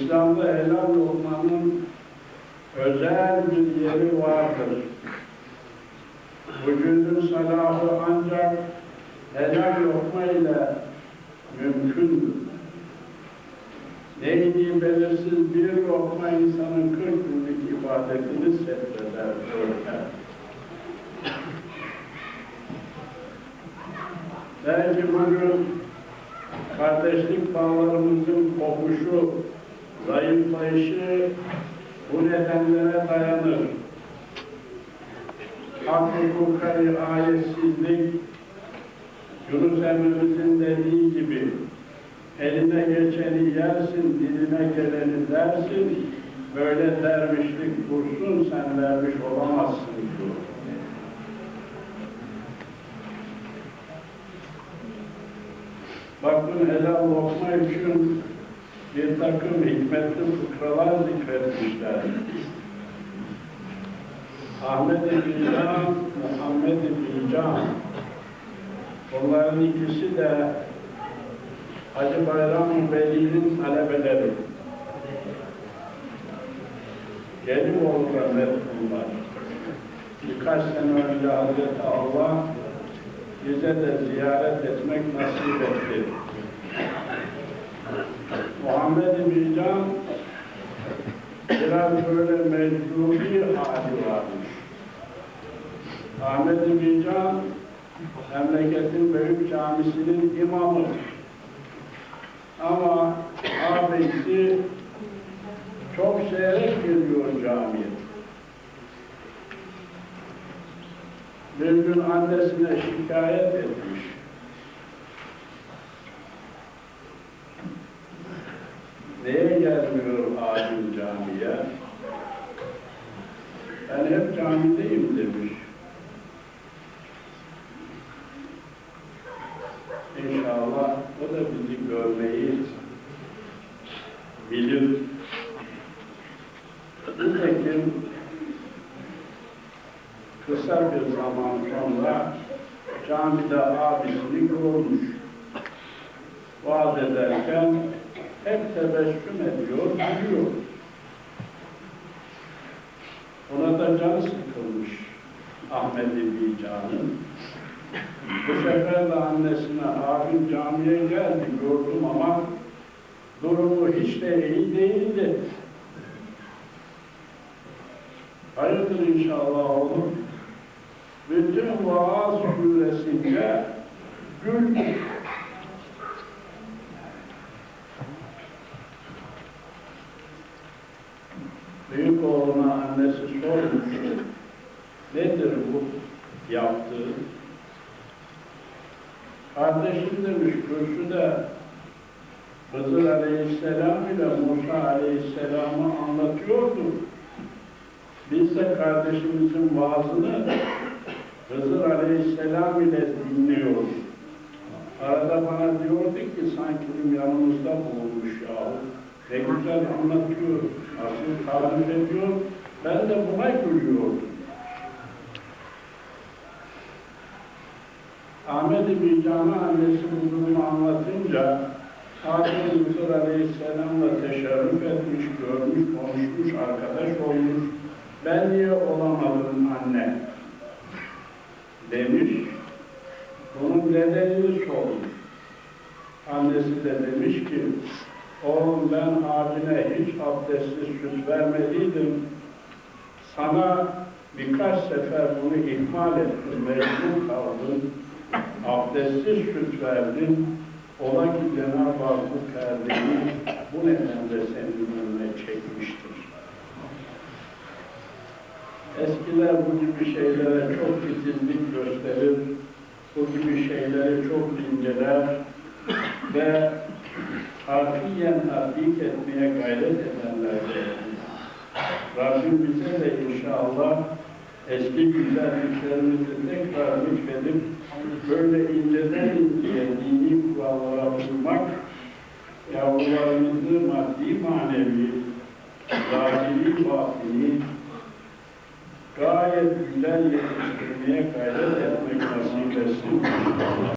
İslam'da helal lokmanın özel bir yeri vardır. Vücudun salahı ancak helal lokma ile mümkündür. Neydi belirsiz bir lokma insanın 40 günlük ibadetini seyreder, örter. Belki bugün kardeşlik bağlarımızın kopuşu, zayıflayışı bu nedenlere dayanır. Hak hukuka riayetsizlik, Yunus Emre'mizin dediği gibi eline geçeni yersin, diline geleni dersin, böyle dervişlik kursun, sen derviş olamazsın diyor. Bakın helal lokma için bir takım hikmetli fıkralar zikretmişler. Ahmet-i Bican, Muhammed-i Bican. Onların ikisi de Hacı Bayram Veli'nin talebeleri. Gelimoğlu rahmetullah. Birkaç sene önce Hazreti Allah bize de ziyaret etmek nasip etti. Muhammed-i Bican biraz böyle mecburi hali varmış. Ahmet-i Bican memleketin büyük camisinin imamı. Ama abisi çok seyrek geliyor camiye. Bir gün annesine şikayet etmiş. Neye gelmiyor abim camiye? Ben hep camideyim demiş. İnşallah o da bizi görmeyi bilir. Nitekim kısa bir zaman sonra camide abisini görmüş. Vaaz ederken hep tebessüm ediyor, gülüyor. Ona da can sıkılmış Ahmet İbi Can'ın. Bu sefer de annesine abim camiye geldi gördüm ama durumu hiç de iyi değildi. Hayırdır inşallah oğlum. Bütün vaaz süresince güldü. Oğluna annesi sormuş. Nedir bu yaptığı? Kardeşim demiş kürsüde Hızır Aleyhisselam ile Musa Aleyhisselam'ı anlatıyordu. Biz de kardeşimizin vaazını Hızır Aleyhisselam ile dinliyoruz. Arada bana diyordu ki sanki yanımızda bulunmuş yahu. Ne güzel anlatıyor, nasıl tarif ediyor. Ben de buna gülüyordum. Ahmet-i Bican'a annesi bu durumu anlatınca Hazreti Hızır Aleyhisselam'la teşerrüf etmiş, görmüş, konuşmuş, arkadaş olmuş. Ben niye olamadım anne? Demiş. Bunun nedenini sormuş. Annesi de demiş ki, oğlum ben abine hiç abdestsiz süt vermediydim. Sana birkaç sefer bunu ihmal ettim, mecbur kaldım. Abdestsiz süt verdin. Ola ki Cenab-ı Hak bu perdeni bu nedenle senin önüne çekmiştir. Eskiler bu gibi şeylere çok titizlik gösterir, bu gibi şeyleri çok inceler ve harfiyen tatbik etmeye gayret edenlerdir. Rabbim bize de inşallah eski güzelliklerimizi tekrar lütfedip böyle inceden inceye dini kurallara uymak, yavrularımızı maddi manevi, zahiri batini gayet güzel yetiştirmeye gayret